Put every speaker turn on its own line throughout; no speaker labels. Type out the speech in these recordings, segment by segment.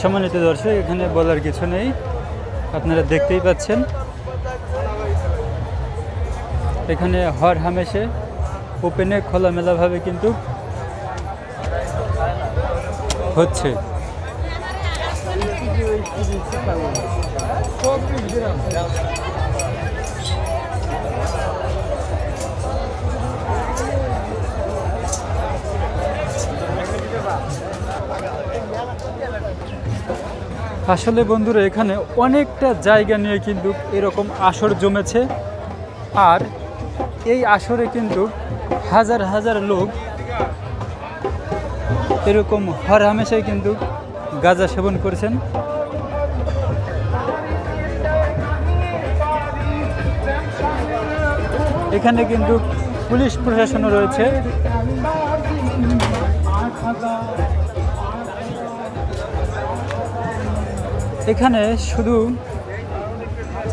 সম্মানিত দর্শক এখানে বলার কিছু নেই। আপনারা দেখতেই পাচ্ছেন। এখানে হর হামেশে ওপেনে খোলামেলাভাবে কিন্তু হচ্ছে। আসলে বন্ধুরা, এখানে অনেকটা জায়গা নিয়ে কিন্তু এরকম আসর জমেছে। আর এই আসরে কিন্তু হাজার হাজার লোক এরকম হর হামেশাই কিন্তু গাঁজা সেবন করেছেন। এখানে কিন্তু পুলিশ প্রশাসনও রয়েছে। এখানে শুধু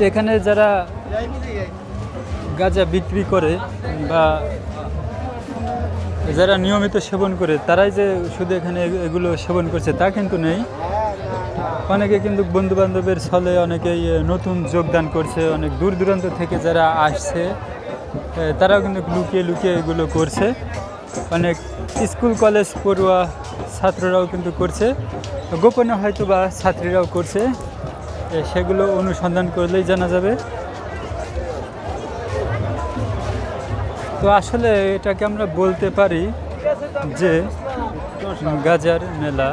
এখানে যারা গাঁজা বিক্রি করে বা যারা নিয়মিত সেবন করে, তারাই যে শুধু এখানে এগুলো সেবন করছে তা কিন্তু নেই। অনেকে কিন্তু বন্ধু বান্ধবের ছলে অনেকেই নতুন যোগদান করছে, অনেক দূর দূরান্ত থেকে যারা আসছে তারাও কিন্তু লুকিয়ে লুকিয়ে এগুলো করছে। অনেক স্কুল, কলেজ পড়ুয়া ছাত্ররাও কিন্তু করছে। গোপনে হয়তো বা ছাত্রীরাও করছে। সেগুলো অনুসন্ধান করলেই জানা যাবে। তো আসলে এটাকে আমরা বলতে পারি যে, গাজার মেলা।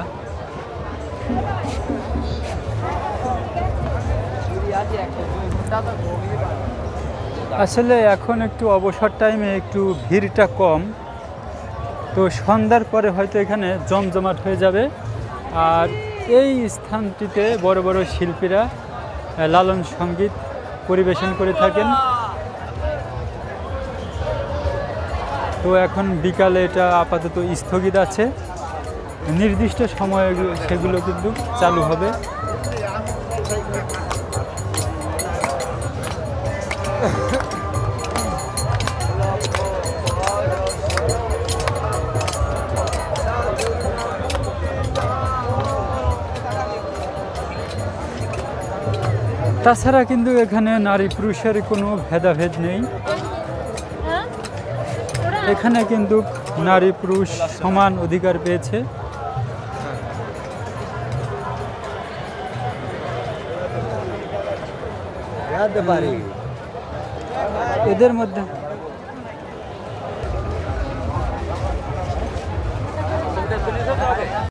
আসলে এখন একটু অবসর টাইমে একটু ভিড়টা কম। তো সন্ধ্যার পরে হয়তো এখানে জমজমাট হয়ে যাবে। আর এই স্থানটিতে বড় বড় শিল্পীরা লালন সংগীত পরিবেশন করে থাকেন। তো এখন বিকালে এটা আপাতত স্থগিত আছে। নির্দিষ্ট সময়ে সেগুলো কিন্তু চালু হবে। তাছাড়া কিন্তু এখানে নারী পুরুষের কোনো ভেদাভেদ নেই। এখানে কিন্তু নারী পুরুষ সমান অধিকার পেয়েছে। এদের মধ্যে